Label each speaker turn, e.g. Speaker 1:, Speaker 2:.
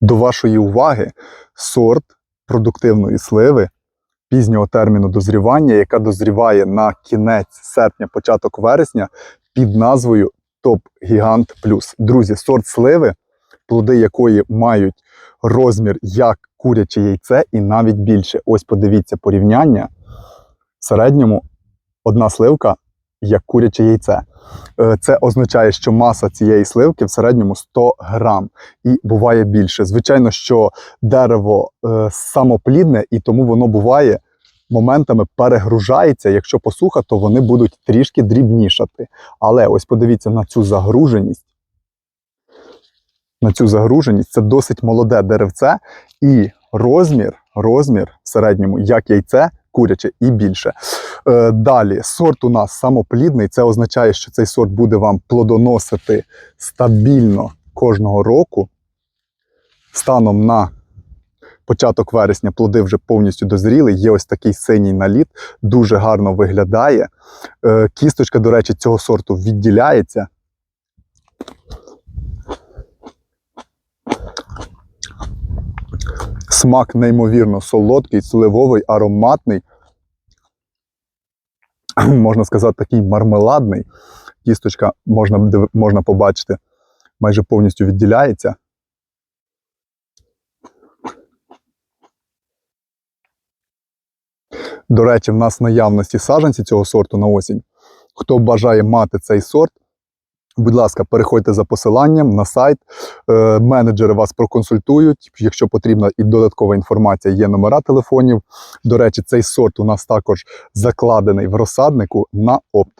Speaker 1: До вашої уваги сорт продуктивної сливи пізнього терміну дозрівання, яка дозріває на кінець серпня, початок вересня під назвою Топ Гігант Плюс. Друзі, сорт сливи, плоди якої мають розмір як куряче яйце і навіть більше. Ось подивіться порівняння. В середньому одна сливка як куряче яйце. Е, Це означає, що маса цієї сливки в середньому 100 грам і буває більше. Звичайно, що дерево е, самоплідне, і тому воно буває моментами перегружається. Якщо посуха, то вони будуть трішки дрібнішати. Але ось подивіться на цю загруженість. На цю загруженість це досить молоде деревце, і розмір, розмір в середньому, як яйце, куряче і більше. Е, далі, сорт у нас самоплідний. Це означає, що цей сорт буде вам плодоносити стабільно кожного року. Станом на початок вересня плоди вже повністю дозріли. Є ось такий синій наліт, дуже гарно виглядає. Е, кісточка, до речі, цього сорту відділяється. Смак неймовірно солодкий, сливовий, ароматний. Можна сказати, такий мармеладний. Кісточка можна, можна побачити, майже повністю відділяється. До речі, в нас наявності саджанці цього сорту на осінь. Хто бажає мати цей сорт, будь ласка, переходьте за посиланням на сайт. Е, менеджери вас проконсультують. Якщо потрібна і додаткова інформація, є номера телефонів. До речі, цей сорт у нас також закладений в розсаднику на опт.